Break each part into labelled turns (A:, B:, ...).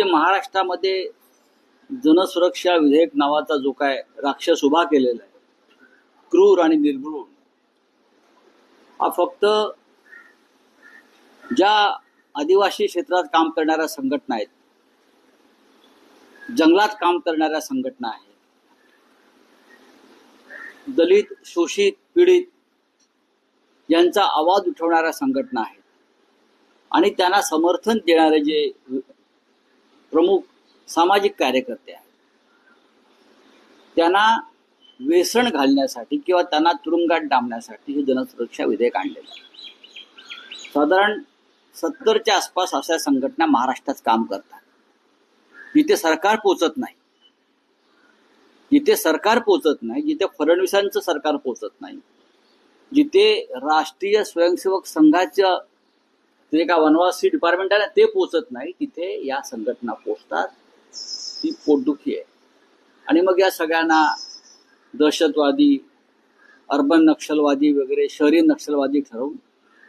A: म्हणजे महाराष्ट्रामध्ये जनसुरक्षा विधेयक नावाचा जो काय राक्षस उभा केलेला आहे क्रूर आणि निर्घृण हा फक्त ज्या आदिवासी क्षेत्रात काम करणाऱ्या संघटना आहेत जंगलात काम करणाऱ्या संघटना आहेत दलित शोषित पीडित यांचा आवाज उठवणाऱ्या संघटना आहेत आणि त्यांना समर्थन देणारे जे प्रमुख सामाजिक कार्यकर्ते आहेत. त्यांना वेसण घालण्यासाठी किंवा त्यांना तुरुंगात डांबण्यासाठी हे जनसुरक्षा विधेयक आणलेलं आहे. साधारण सत्तरच्या आसपास अशा संघटना महाराष्ट्रात काम करतात. जिथे सरकार पोचत नाही. जिथे सरकार पोचत नाही जिथे फडणवीसांचं सरकार पोचत नाही जिथे राष्ट्रीय स्वयंसेवक संघाचं ते का वनवासी डिपार्टमेंट आहे ना ते पोचत नाही. तिथे या संघटना पोचतात. ती पोटदुखी आहे. आणि मग या सगळ्यांना दहशतवादी अर्बन नक्षलवादी वगैरे शहरी नक्षलवादी ठरवून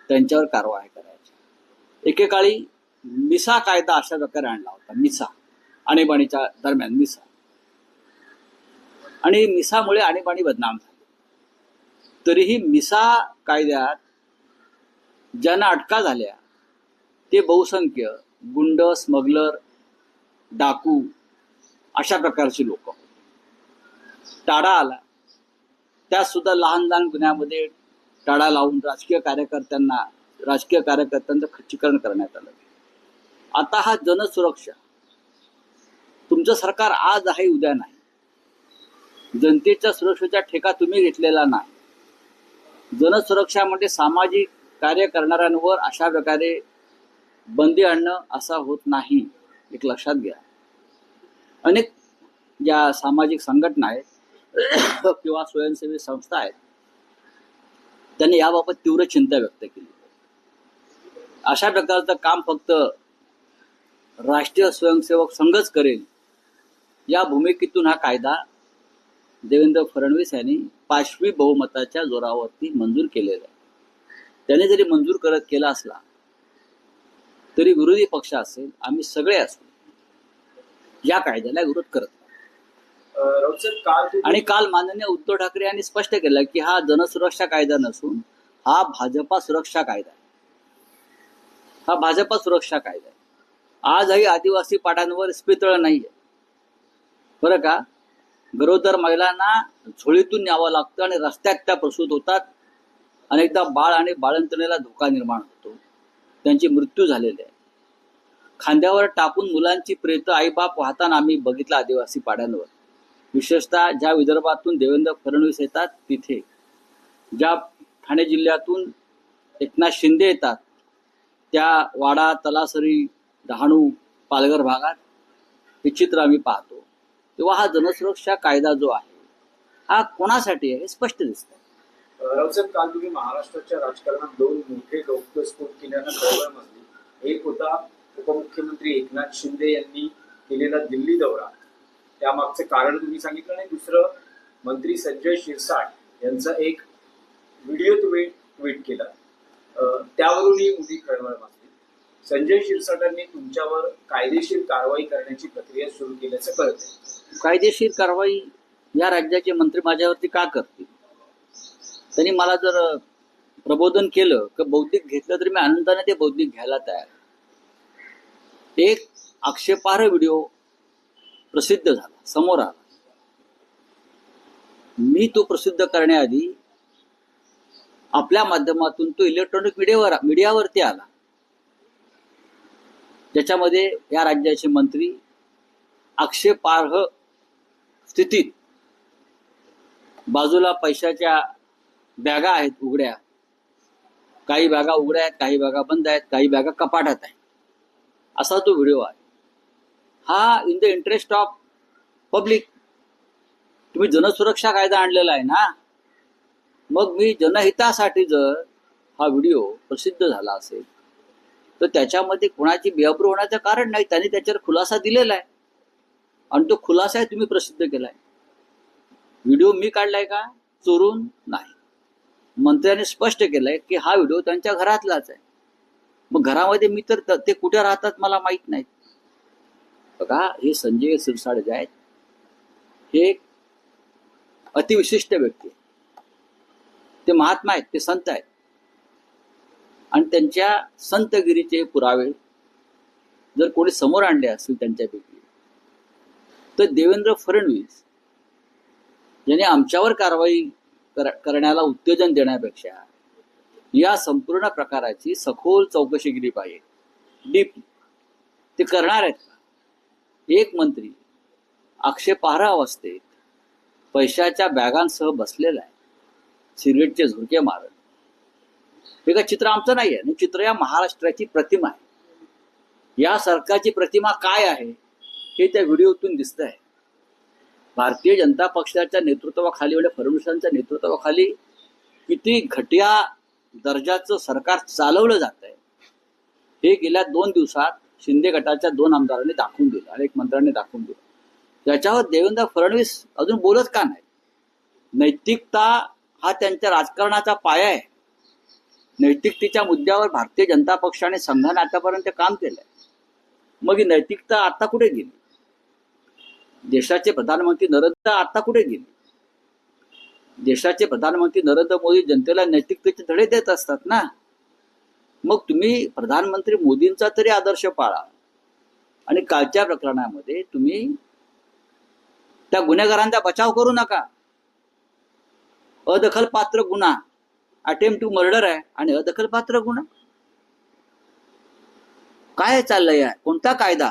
A: त्यांच्यावर कारवाई करायची. एकेकाळी मिसा कायदा अशा प्रकारे आणला होता. मिसा. आणीबाणीच्या दरम्यान मिसा. आणि मिसामुळे आणीबाणी बदनाम झाली. तरीही मिसा कायद्यात ज्यांना अटका झाल्या ते बहुसंख्य गुंड स्मगलर डाकू अशा प्रकारची लोक. टाळा आला. त्यात सुद्धा लहान लहान गुन्ह्यामध्ये टाळा लावून राजकीय कार्यकर्त्यांना राजकीय कार्यकर्त्यांचं खच्चीकरण करण्यात आलं. आता हा जनसुरक्षा तुमचं सरकार आज आहे उद्या नाही. जनतेच्या सुरक्षेचा ठेका तुम्ही घेतलेला नाही. जनसुरक्षा म्हणजे सामाजिक कार्य करणाऱ्यांवर अशा प्रकारे बंदी आणणं असा होत नाही एक लक्षात घ्या. अनेक ज्या सामाजिक संघटना आहेत किंवा स्वयंसेवी संस्था आहेत त्यांनी याबाबत तीव्र चिंता व्यक्त केली. अशा प्रकारचं काम फक्त राष्ट्रीय स्वयंसेवक संघच करेल या भूमिकेतून हा कायदा देवेंद्र फडणवीस यांनी पाचवी बहुमताच्या जोरावरती मंजूर केलेला आहे. त्याने जरी मंजूर करत केला असला तरी विरोधी पक्ष असेल आम्ही सगळे असू. या कायद्याला विरोध करत आणि काल माननीय उद्धव ठाकरे यांनी स्पष्ट केलं की हा जनसुरक्षा कायदा नसून हा भाजपा सुरक्षा कायदा हा भाजपा सुरक्षा कायदा आहे. आजही आदिवासी पाड्यांवर इस्पितळ नाहीये. बरं का? गरोदर महिलांना झोळीतून न्यावं लागतं आणि रस्त्यात त्या प्रसूत होतात. अनेकदा बाळ आणि बाळंतणीला धोका निर्माण होतो. त्यांचे मृत्यू झालेले आहे. खांद्यावर टाकून मुलांची प्रेत आईबाप वाहताना आम्ही बघितलं आदिवासी पाड्यांवर. विशेषतः ज्या विदर्भातून देवेंद्र फडणवीस येतात तिथे. ज्या ठाणे जिल्ह्यातून एकनाथ शिंदे येतात त्या वाडा तलासरी डहाणू पालघर भागात हे चित्र आम्ही पाहतो. तेव्हा हा जनसुरक्षा कायदा जो आहे हा कोणासाठी आहे हे स्पष्ट दिसतं
B: राऊत काल तुम्ही महाराष्ट्राच्या राजकारणात दोन मोठे गौप्यस्फोट केल्यानं कळवळ मजली. एक होता उपमुख्यमंत्री एकनाथ शिंदे यांनी केलेला दिल्ली दौरा. त्यामागचं कारण तुम्ही सांगितलं आणि दुसरं मंत्री संजय शिरसाट यांचा एक व्हिडिओ तुम्ही ट्विट केला. त्यावरूनही मोठी कळवळ माजली. संजय शिरसाटांनी तुमच्यावर कायदेशीर कारवाई करण्याची प्रक्रिया सुरू केल्याचं कळत
A: कायदेशीर कारवाई या राज्याचे मंत्री माझ्यावरती का करतील? त्यांनी मला जर प्रबोधन केलं की बौद्धिक घेतलं तरी मी आनंदाने ते बौद्धिक घ्यायला तयार एक आक्षेपार्ह व्हिडिओ प्रसिद्ध झाला समोर आला. मी तो प्रसिद्ध करण्याआधी आपल्या माध्यमातून तो इलेक्ट्रॉनिक मीडियावर मीडियावरती आला. ज्याच्यामध्ये या राज्याचे मंत्री आक्षेपार्ह स्थितीत बाजूला पैशाच्या बॅगा आहेत उघड्या. काही बॅगा उघड्या आहेत काही बॅगा बंद आहेत काही बॅगा कपाटात आहेत. असा तो व्हिडिओ आहे. हा in the interest of public तुम्ही जनसुरक्षा कायदा आणलेला आहे ना? मग मी जनहितासाठी जर हा व्हिडिओ प्रसिद्ध झाला असेल तर त्याच्यामध्ये कोणाची बेअब्रू होण्याचं कारण नाही त्यांनी त्याच्यावर खुलासा दिलेला आहे. आणि तो खुलासा तुम्ही प्रसिद्ध केलाय. व्हिडिओ मी काढलाय का? चोरून नाही. मंत्र्याने स्पष्ट केलंय की हा व्हिडिओ त्यांच्या घरातलाच आहे. मग घरामध्ये मी तर ते कुठे राहतात मला माहीत नाही बघा हे संजय सिरसाट जे आहेत हे अतिविशिष्ट व्यक्ती ते महात्मा आहेत ते संत आहेत. आणि त्यांच्या संतगिरीचे पुरावे जर कोणी समोर आणले असतील त्यांच्यापैकी तर देवेंद्र फडणवीस यांनी आमच्यावर कारवाई कर- करण्याला उत्तेजन देण्यापेक्षा या संपूर्ण प्रकाराची सखोल चौकशी केली पाहिजे. डीप ते करणार आहेत का? एक मंत्री आक्षेपार्ह अवस्थेत पैशाच्या बॅगांसह बसलेला आहे. सिगरेटचे झुरके मारत. हे का चित्र आमचं नाही आहे चित्र या महाराष्ट्राची प्रतिमा आहे. या सरकारची प्रतिमा काय आहे हे त्या व्हिडिओतून दिसत आहे भारतीय जनता पक्षाच्या नेतृत्वाखाली म्हणजे फडणवीसांच्या नेतृत्वाखाली किती घटिया दर्जाचं सरकार चालवलं जात आहे हे गेल्या दोन दिवसात शिंदे गटाच्या दोन आमदारांनी दाखवून दिलं आणि एक मंत्र्यांनी दाखवून दिलं. त्याच्यावर देवेंद्र फडणवीस अजून बोलत का नाही? नैतिकता हा त्यांच्या राजकारणाचा पाया आहे. नैतिकतेच्या मुद्द्यावर भारतीय जनता पक्षाने संघाने आतापर्यंत काम केलंय. मग ही नैतिकता आता कुठे गेली? देशाचे प्रधानमंत्री नरेंद्र आता कुठे गेले? देशाचे प्रधानमंत्री नरेंद्र मोदी जनतेला नैतिकतेचे धडे देत असतात ना? मग तुम्ही प्रधानमंत्री मोदींचा तरी आदर्श पाळा. आणि कालच्या प्रकरणामध्ये तुम्ही त्या गुन्हेगारांचा बचाव करू नका. अदखलपात्र गुन्हा अटेम्प्ट टू मर्डर आहे आणि अदखलपात्र गुन्हा. काय चाललंय? कोणता कायदा?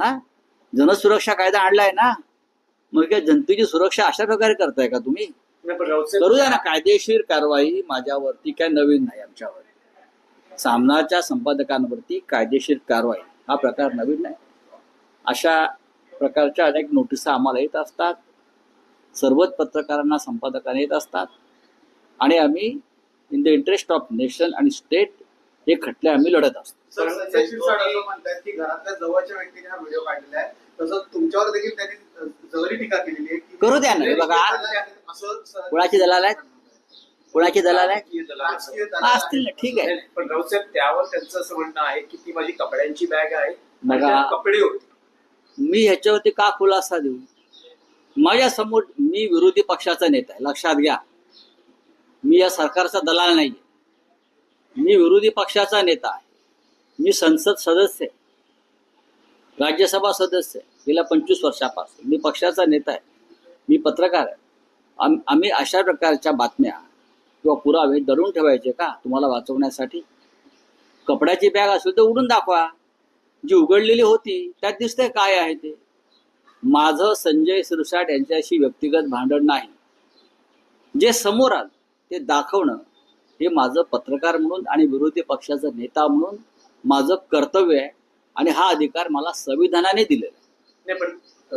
A: हा? जनसुरक्षा कायदा आणलाय ना मग काय जनतेची सुरक्षा अशा प्रकारे करताय का तुम्ही?
B: नाही, पण राऊत साहेब,
A: करू द्या ना कायदेशीर कारवाई माझ्यावरती काय नवीन नाही आमच्यावर. सामनाच्या संपादकांवरती कायदेशीर कारवाई हा प्रकार नवीन नाही. अशा प्रकारच्या अनेक नोटिसा आम्हाला येत असतात. सर्वच पत्रकारांना संपादकांना येत असतात. आणि आम्ही in the interest of nation आणि स्टेट हे खटले आम्ही लढत असतो.
C: तसंच तुमच्यावर देखील त्यांनी जबरी टीका केलेली आहे की
A: करू द्या ना, हे बघा.
C: असं
A: कोणाची दलाल आहेत? कोणाची दलाल आहे
B: राजकीय दलाल आहेत.
A: हा, असतील ना ठीक आहे
B: पण राऊत साहेब त्यावर त्यांचं असं म्हणणं आहे की ती माझी कपड्यांची बॅग आहे आणि
A: बघा.
B: त्यात कपडे होते
A: मी ह्याच्यावरती का खुलासा देऊ माझ्यासमोर मी विरोधी पक्षाचा नेता आहे लक्षात घ्या मी या सरकारचा दलाल नाही मी विरोधी पक्षाचा नेता आहे मी संसद सदस्य आहे राज्यसभा सदस्य गेल्या पंचवीस वर्षापासून. मी पक्षाचा नेता आहे. मी पत्रकार आहे. आम आम्ही अशा प्रकारच्या बातम्या किंवा पुरावे दडून ठेवायचे का? तुम्हाला वाचवण्यासाठी? कपड्याची बॅग असेल तर उडून दाखवा. जी उघडलेली होती त्यात दिसतंय काय आहे ते? माझं संजय सिरसाट यांच्याशी व्यक्तिगत भांडण नाही. जे समोर आलं ते दाखवणं हे माझं पत्रकार म्हणून आणि विरोधी पक्षाचा नेता म्हणून माझं कर्तव्य आहे. आणि हा अधिकार मला संविधानाने दिलेला
B: नाही पण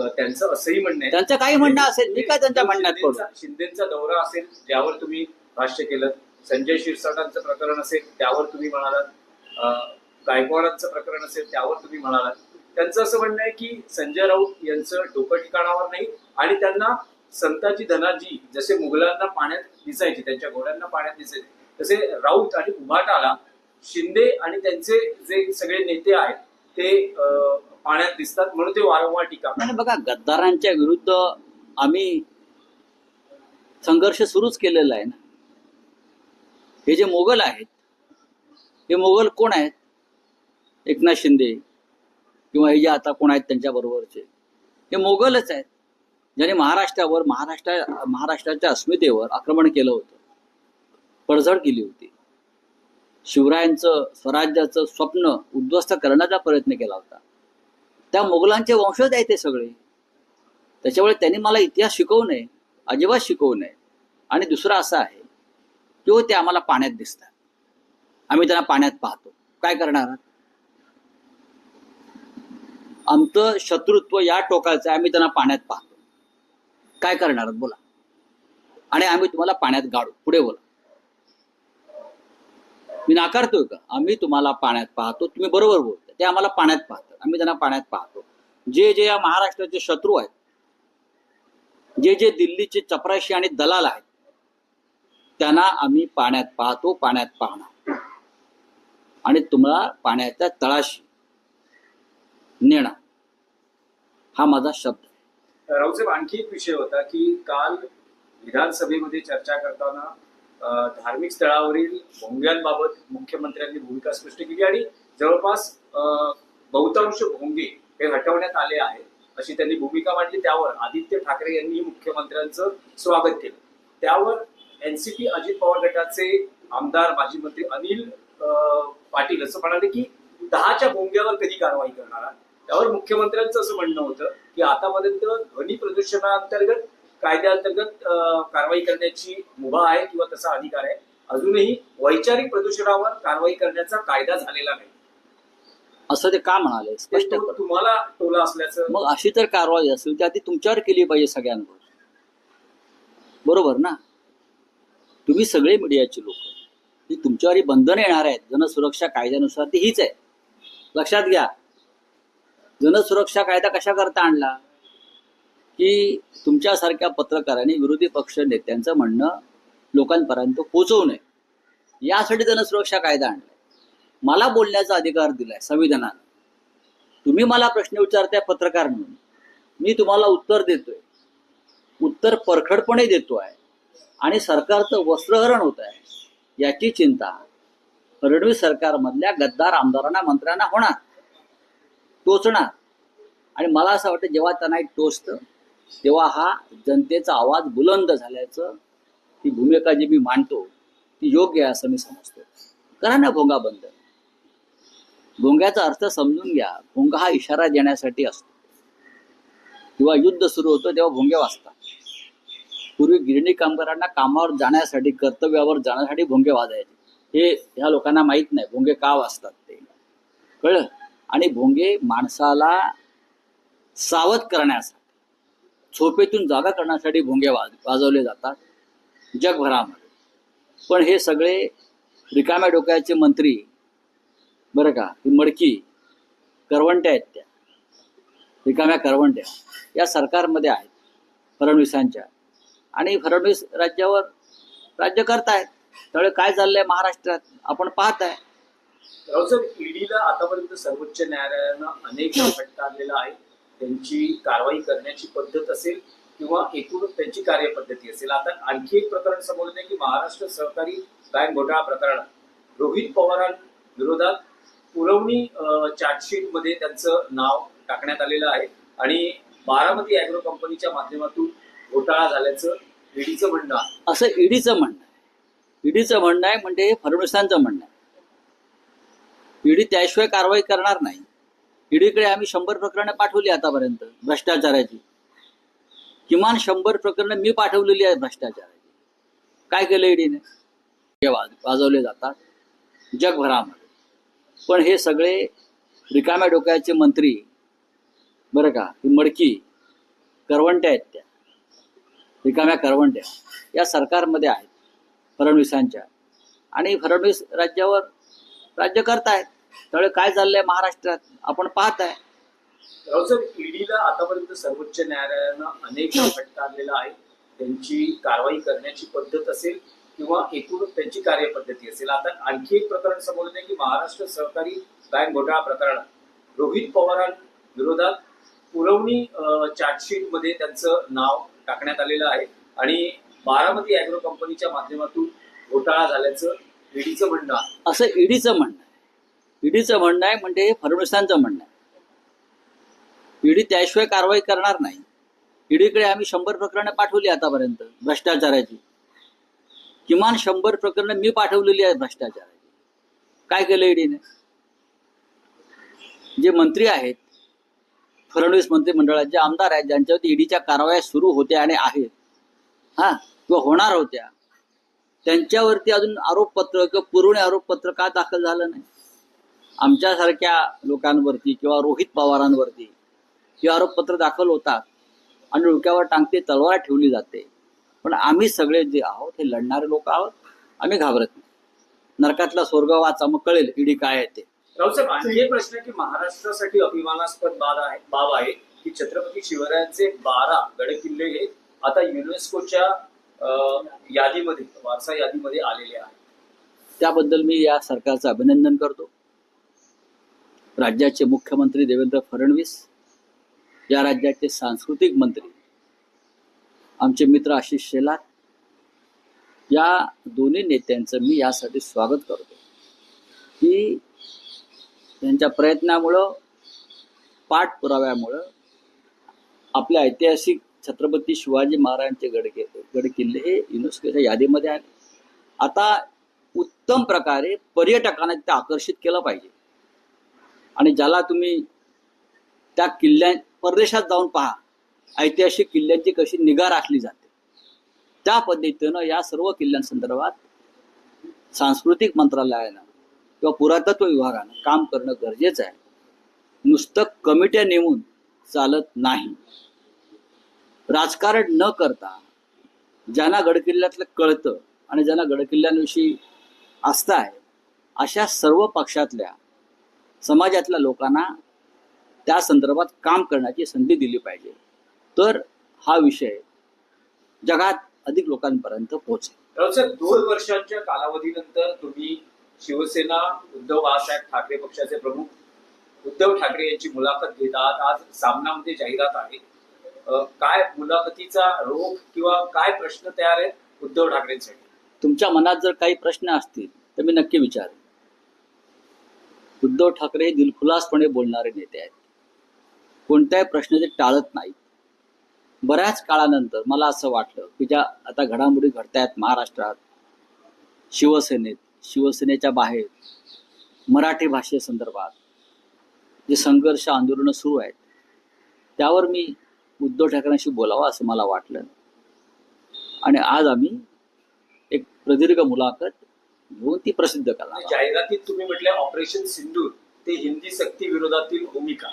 B: त्यांचं असंही म्हणणं आहे
A: त्यांचं काही म्हणणं असेल मी काय त्यांच्या म्हणण्यात पडू?
B: शिंदेचा- दौरा असेल ज्यावर तुम्ही भाष्य केलं संजय शिरसाटांचं प्रकरण असेल त्यावर तुम्ही म्हणालात गायकवाडांचं प्रकरण असेल त्यावर तुम्ही म्हणालात. त्यांचं असं म्हणणं आहे की संजय राऊत यांचं डोकं ठिकाणावर नाही आणि त्यांना संताची धनाजी जसे मुघलांना पाण्यात दिसायची त्यांच्या घोड्यांना पाण्यात दिसायचे तसे राऊत आणि उभाटाला शिंदे आणि त्यांचे जे सगळे नेते आहेत ते पाण्यात दिसतात म्हणून ते वारंवार टीका
A: आणि बघा गद्दारांच्या विरुद्ध आम्ही संघर्ष सुरूच केलेला आहे ना. हे जे मोगल आहेत हे मोगल कोण आहेत? एकनाथ शिंदे किंवा हे जे आता कोण आहेत त्यांच्या बरोबरचे. हे मोगलच आहेत ज्याने महाराष्ट्रावर महाराष्ट्र महाराष्ट्राच्या अस्मितेवर आक्रमण केलं होतं. पडझड केली होती. शिवरायांचं स्वराज्याचं स्वप्न उद्ध्वस्त करण्याचा प्रयत्न केला होता. त्या मोगलांचे वंशज आहे ते सगळे. त्याच्यामुळे त्यांनी मला इतिहास शिकवू नये अजिबात शिकवू नये. आणि दुसरं असं आहे की हो, ते आम्हाला पाण्यात दिसतात. आम्ही त्यांना पाण्यात पाहतो. काय करणार? आहात? आमचं शत्रुत्व या टोकाचं आहे आम्ही त्यांना पाण्यात पाहतो. काय करणार? आहात बोला. आणि आम्ही तुम्हाला पाण्यात गाडू. पुढे बोला. मी नाकारतोय का? आम्ही तुम्हाला पाण्यात पाहतो. तुम्ही बरोबर बोलता. ते आम्हाला पाण्यात पाहतात. आम्ही त्यांना पाण्यात पाहतो. जे जे या महाराष्ट्राचे शत्रू आहेत जे जे दिल्लीचे चपराशी आणि दलाल आहेत त्यांना आम्ही पाण्यात पाहतो पाण्यात पाहणार. आणि तुम्हाला पाण्याच्या तळाशी नेणार. हा माझा शब्द आहे.
B: राऊसाहेब आणखी एक विषय होता की काल विधानसभेमध्ये चर्चा करताना धार्मिक स्थळावरील भोंग्यांबाबत मुख्यमंत्र्यांनी भूमिका स्पष्ट केली आणि जवळपास अं, बहुतांश भोंगे हे हटवण्यात आले आहेत अशी त्यांनी भूमिका मांडली. त्यावर आदित्य ठाकरे यांनी मुख्यमंत्र्यांचं स्वागत केलं. त्यावर एनसीपी अजित पवार गटाचे आमदार माजी मंत्री अनिल अं, पाटील असं म्हणाले की दहाच्या भोंग्यावर कधी कारवाई करणार त्यावर मुख्यमंत्र्यांचं असं म्हणणं होतं की आतापर्यंत ध्वनी प्रदूषणाअंतर्गत कायद्याअंतर्गत कारवाई करण्याची मुभा आहे किंवा तसा अधिकार आहे अजूनही वैचारिक प्रदूषणावर कारवाई करण्याचा कायदा झालेला नाही.
A: असं ते का म्हणाले?
B: ते
A: स्पष्ट
B: तो
A: कर.
B: तुम्हाला टोला असल्याचं.
A: मग अशी तर कारवाई असेल ती आधी तुमच्यावर केली पाहिजे सगळ्यांवर. बरोबर ना? तुम्ही सगळे मीडियाचे लोक ही तुमच्यावर बंधनं येणार आहेत. जनसुरक्षा कायद्यानुसार ती हीच आहे. लक्षात घ्या. जनसुरक्षा कायदा कशा करता आणला? की तुमच्यासारख्या पत्रकारांनी विरोधी पक्ष नेत्यांचं म्हणणं लोकांपर्यंत पोहोचवू नये. यासाठी जनसुरक्षा कायदा आणलाय. मला बोलण्याचा अधिकार दिलाय संविधानानं. तुम्ही मला प्रश्न विचारताय पत्रकार म्हणून. मी तुम्हाला उत्तर देतोय. उत्तर परखडपणे देतो आहे आणि सरकारचं वस्त्रहरण होत आहे याची चिंता. फडणवीस सरकारमधल्या गद्दार आमदारांना मंत्र्यांना होणार. टोचणार. आणि मला असं वाटतं जेव्हा त्यांना एक टोचतं तेव्हा हा जनतेचा आवाज बुलंद झाल्याचं ही भूमिका जी मी मांडतो ती योग्य आहे असं मी समजतो. करा ना भोंगा बंद. भोंग्याचा अर्थ समजून घ्या. भोंगा हा इशारा देण्यासाठी असतो. किंवा युद्ध सुरू होतं तेव्हा भोंगे वाजतात. पूर्वी गिरणी कामगारांना कामावर जाण्यासाठी कर्तव्यावर जाण्यासाठी भोंगे वाजायचे. हे ह्या लोकांना माहीत नाही भोंगे का वाजतात ते. कळलं? आणि भोंगे माणसाला सावध करण्यासाठी झोपेतून जागा करण्यासाठी भोंगे वाज वाजवले जातात. जगभरामध्ये. पण हे सगळे रिकाम्या डोक्याचे मंत्री बरं का ही मडकी करवंट्या आहेत त्या. रिकाम्या करवंट्या. या सरकारमध्ये आहेत फडणवीसांच्या. आणि फडणवीस राज्यावर राज्य करतायत. त्यामुळे काय चाललंय महाराष्ट्रात? आपण पाहत आहे
B: ईडीला आतापर्यंत सर्वोच्च न्यायालयानं अनेक फटका आणलेला आहे त्यांची कारवाई करण्याची पद्धत असेल किंवा एकूण त्यांची कार्यपद्धती असेल. आता आणखी एक प्रकरण समोर येते की महाराष्ट्र सहकारी बँक घोटाळा प्रकरणात रोहित पवारांविरोधात पुरवणी चार्जशीटमध्ये त्यांचं नाव टाकण्यात आलेलं आहे आणि बारामती अॅग्रो कंपनीच्या माध्यमातून घोटाळा झाल्याचं ईडीचं म्हणणं आहे.
A: असं ईडीचं म्हणणं आहे. ईडीचं म्हणणं आहे म्हणजे हे फडणवीसांचं म्हणणं आहे. ईडी त्याशिवाय कारवाई करणार नाही. ईडीकडे आम्ही शंभर प्रकरणं पाठवली आतापर्यंत भ्रष्टाचाराची. किमान शंभर प्रकरणं मी पाठवलेली आहेत भ्रष्टाचाराची. काय केलं ईडीने हे वाज वाजवले जातात. जगभरामध्ये. पण हे सगळे रिकाम्या डोक्याचे मंत्री बरं का ही मडकी करवंट्या आहेत त्या. रिकाम्या करवंट्या. या सरकारमध्ये आहेत फडणवीसांच्या. आणि फडणवीस राज्यावर राज्य करतायत त्यामुळे काय चाललंय महाराष्ट्रात? आपण पाहत आहे
B: ईडीला आतापर्यंत सर्वोच्च न्यायालयानं अनेक फटका आणलेला आहे. त्यांची कारवाई करण्याची पद्धत असेल किंवा एकूण त्यांची कार्यपद्धती असेल. आता आणखी एक प्रकरण समोर येते की महाराष्ट्र सहकारी बँक घोटाळा प्रकरणात रोहित पवारांविरोधात पुरवणी चार्जशीटमध्ये त्यांचं नाव टाकण्यात आलेलं आहे. आणि बारामती अॅग्रो कंपनीच्या माध्यमातून घोटाळा झाल्याचं ईडीचं म्हणणं
A: असं ईडीचं म्हणणं ईडीचं म्हणणं आहे म्हणजे हे फडणवीसांचं म्हणणं आहे. ईडी त्याशिवाय कारवाई करणार नाही. ईडीकडे आम्ही शंभर प्रकरणं पाठवली आतापर्यंत भ्रष्टाचाराची. किमान शंभर प्रकरणं मी पाठवलेली आहेत भ्रष्टाचाराची. काय केलं ईडीने? जे मंत्री आहेत फडणवीस मंत्रिमंडळाचे आमदार आहेत ज्यांच्यावरती ईडीच्या कारवाया सुरू होत्या आणि आहेत हा किंवा होणार होत्या त्यांच्यावरती अजून आरोपपत्र किंवा पुरवणी आरोपपत्र का दाखल झालं नाही? आमच्यासारख्या लोकांवरती किंवा रोहित पवारांवरती हे आरोपपत्र दाखल होतात आणि डोक्यावर टांगते तलवार ठेवली जाते. पण आम्ही सगळे जे आहोत हे लढणारे लोक आहोत आम्ही घाबरत नाही. नरकातला स्वर्ग वाचा मग कळेल ईडी काय आहे ते.
B: आणखी एक प्रश्न की महाराष्ट्रासाठी अभिमानास्पद बाब आहे बाब आहे की छत्रपती शिवरायांचे बारा गड किल्ले हे आता युनेस्कोच्या यादीमध्ये वारसा यादीमध्ये आलेले आहेत.
A: त्याबद्दल मी या सरकारचं अभिनंदन करतो. राज्याचे मुख्यमंत्री देवेंद्र फडणवीस या राज्याचे सांस्कृतिक मंत्री आमचे मित्र आशिष शेलार या दोन्ही नेत्यांचं मी यासाठी स्वागत करतो. की त्यांच्या प्रयत्नामुळं पाठपुराव्यामुळं आपल्या ऐतिहासिक छत्रपती शिवाजी महाराजांचे गड गडकिल्ले हे युनेस्कोच्या यादीमध्ये आले. आता उत्तम प्रकारे पर्यटकांना ते आकर्षित केलं पाहिजे. आणि ज्याला तुम्ही त्या किल्ल्या परदेशात जाऊन पहा ऐतिहासिक किल्ल्यांची कशी निगा राखली जाते. त्या पद्धतीनं या सर्व किल्ल्यांसंदर्भात सांस्कृतिक मंत्रालयानं किंवा पुरातत्व विभागानं काम करणं गरजेचं आहे. नुसतं कमिट्या नेमून चालत नाही. राजकारण न करता ज्यांना गडकिल्ल्यातलं कळतं आणि ज्यांना गडकिल्ल्यांविषयी आस्था आहे अशा सर्व पक्षातल्या समाजातल्या लोकांना त्या संदर्भात काम करण्याची संधी दिली पाहिजे. तर हा विषय जगात अधिक लोकांपर्यंत पोहोचेल.
B: दोन वर्षांच्या कालावधीनंतर तुम्ही शिवसेना उद्धव बाळासाहेब ठाकरे पक्षाचे प्रमुख उद्धव ठाकरे यांची मुलाखत घेत आहात. आज सामनामध्ये जाहिरात आहे. काय मुलाखतीचा रोख किंवा काय प्रश्न तयार आहेत उद्धव ठाकरेंसाठी?
A: तुमच्या मनात जर काही प्रश्न असतील तर मी नक्की विचारेन. उद्धव ठाकरे हे दिलखुलासपणे बोलणारे नेते आहेत. कोणत्याही प्रश्न ते टाळत नाहीत. बऱ्याच काळानंतर मला असं वाटलं की ज्या आता घडामोडी घडतायत महाराष्ट्रात शिवसेनेत शिवसेनेच्या बाहेर मराठी भाषेसंदर्भात जे संघर्ष आंदोलनं सुरू आहेत त्यावर मी उद्धव ठाकरेंशी बोलावं असं मला वाटलं. आणि आज आम्ही एक प्रदीर्घ मुलाखत घेऊन ती प्रसिद्ध आहोत.
B: जाहिरातीत तुम्ही म्हटले ऑपरेशन सिंधूर ते हिंदी सक्ती विरोधातील भूमिका.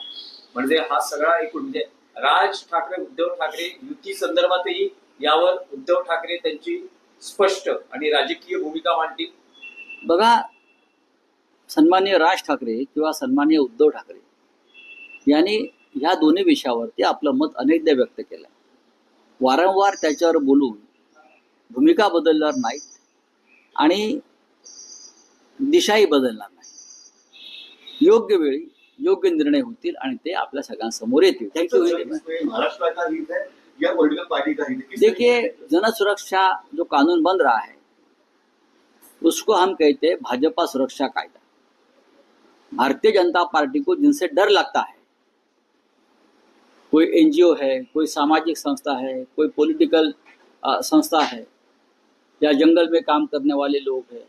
B: म्हणजे हा सगळा एकूण म्हणजे राज ठाकरे उद्धव ठाकरे युती संदर्भातही यावर उद्धव ठाकरे त्यांची स्पष्ट आणि राजकीय भूमिका मांडतील.
A: बघा सन्माननीय राज ठाकरे किंवा सन्माननीय उद्धव ठाकरे यांनी ह्या दोन्ही विषयावरती आपलं मत अनेकदा व्यक्त केलं वारंवार त्याच्यावर बोलून भूमिका बदलणार नाहीत आणि दिशाही बदलणार नाही. योग्य वेळी योग्य निर्णय होतील आणि ते आपल्या सगळ्यांसमोर येतील. देखिए जन सुरक्षा जो कानून बन रहा है उसको हम कहते हैं भाजपा सुरक्षा कायदा. भारतीय जनता पार्टी को जिनसे डर लगता है कोई एनजीओ है कोई सामाजिक संस्था है कोई पॉलिटिकल संस्था है या जंगल में काम करने वाले लोग हैं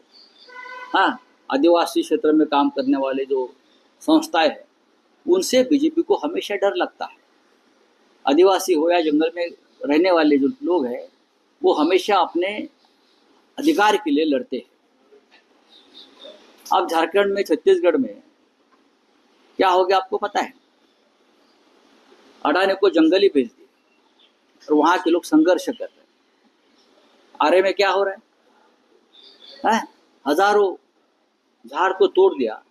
A: हाँ आदिवासी क्षेत्र में काम करने वाले जो संस्थाएँ हैं, उनसे बीजेपी को हमेशा डर लगता है। आदिवासी हो या जंगल में रहने वाले जो लोग हैं, वो हमेशा अपने अधिकार के लिए लड़ते हैं। अब झारखंड में, छत्तीसगढ़ में क्या हो गया आपको पता है? अडानी को जंगल ही भेज दिया और वहाँ के लोग संघर्ष कर रहे हैं। आरे में क्या हो रहा है? हैं? हज़ारों झाड़ को तोड़ दिया,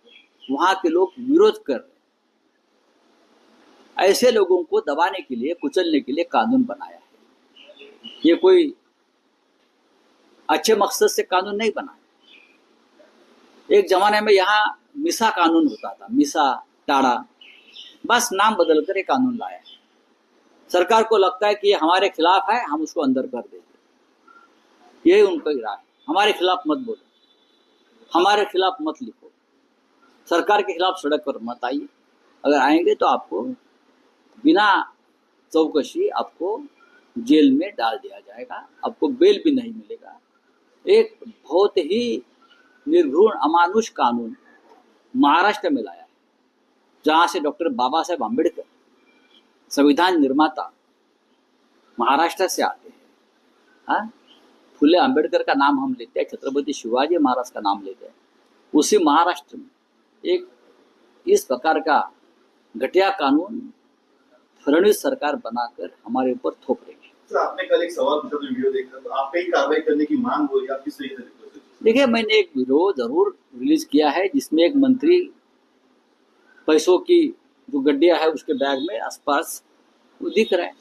A: वहाँ के लोग विरोध कर रहे ऐसे लोगों को दबाने के लिए, कुचलने के लिए कानून बनाया है। ये कोई अच्छे मकसद से कानून नहीं बना एक जमाने में यहाँ मिसा कानून होता था, मिसा, टाड़ा, बस नाम बदल कर ये कानून लाया है। सरकार को लगता है कि ये हमारे खिलाफ है, हम उसको अंदर कर देंगे यही उनका इरादा है। हमारे खिलाफ मत बोलो। हमारे खिलाफ मत लिखो। सरकार के खिलाफ सड़क पर मत आइए। अगर आएँगे तो आपको बिना चौकशी आपको जेल में डाल दिया जाएगा। आपको बेल भी नहीं मिलेगा। एक बहुत ही निर्घृण, अमानुष कानून महाराष्ट्र में लाया है, जहाँ से डॉक्टर बाबा साहेब आम्बेडकर संविधान निर्माता, महाराष्ट्र से आते हैं। हाँ? फुले अंबेडकर का नाम हम लेते हैं छत्रपति शिवाजी महाराज का नाम लेते हैं। उसी महाराष्ट्र में एक इस प्रकार का घटिया कानून फडणवीस सरकार बनाकर हमारे ऊपर थोप रही है।
C: सर आपने कल एक सवाल पूछा था वीडियो देखकर तो आप पे कार्रवाई करने की मांग हो रही आप किस तरीके से
A: देखिए मैंने एक वीडियो ज़रूर रिलीज़ किया है जिसमें एक मंत्री पैसों की जो गड्डिया है उसके बैग में आसपास वो दिख रहा है।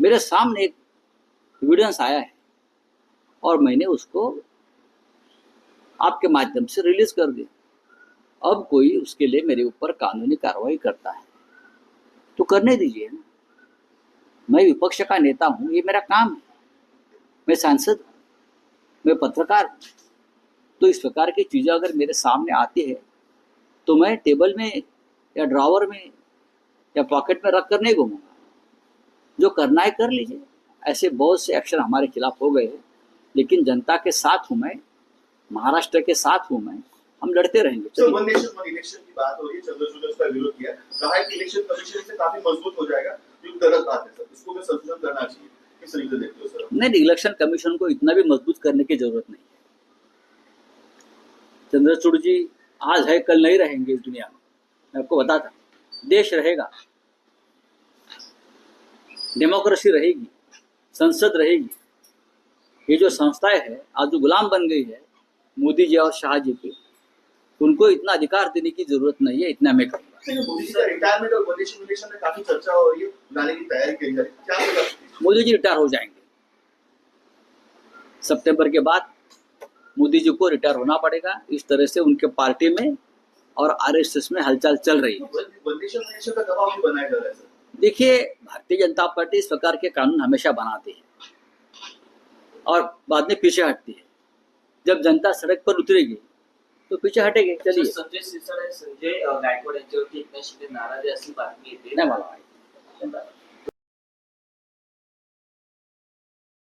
A: मेरे सामने एक एविडेंस आया है। और मैंने उसको आपके माध्यम से रिलीज़ कर दिया। अब कोई उसके लिए मेरे ऊपर कानूनी कार्रवाई करता है तो करने दीजिए ना। मैं विपक्ष का नेता हूँ, ये मेरा काम है। मैं सांसद मैं पत्रकार हूँ। तो इस प्रकार की चीज़ें अगर मेरे सामने आती है तो मैं टेबल में या ड्रावर में या पॉकेट में रख कर नहीं घूमूँगा। जो करना है कर लीजिए। ऐसे बहुत से एक्शन हमारे खिलाफ हो गए हैं। लेकिन जनता के साथ हूँ मैं महाराष्ट्र के साथ हूँ मैं हम लड़ते रहेंगे।
D: इलेक्शन की बात हो रही है विरोध किया। कहा कि इलेक्शन कमीशन से काफ़ी मज़बूत हो जाएगा जो गलत बात है सर इसको भी संशोधन करना चाहिए। किस तरीके से देखते हो सर?
A: नहीं नहीं, इलेक्शन कमीशन को इतना भी मज़बूत करने की ज़रूरत नहीं है। चंद्रचूड़ जी आज है कल नहीं रहेंगे इस दुनिया में। मैं आपको बताता देश रहेगा डेमोक्रेसी रहेगी संसद रहेगी ये जो संस्थाएँ है आज जो गुलाम बन गई है मोदी जी और शाह जी की उनको इतना अधिकार देने की ज़रूरत नहीं है इतना मैं करूँगा
D: मोदी जी हो है है
A: रिटायर हो जाएँगे। सितंबर के बाद मोदी जी को रिटायर होना पड़ेगा इस तरह से उनके पार्टी में और आरएसएस में हलचल चल रही है
D: सर।
A: देखिए भारतीय जनता पार्टी इस प्रकार के कानून हमेशा बनाती है। और बाद में पीछे हटती है। जब जनता सड़क पर उतरेगी तो पीछे हटेगी। चलिए।
E: संजय सिरसाट संजय गायकवाड यांच्यावरती एकनाथ शिंदे नाराज अशी बातमी येते
A: नाही मला माहिती.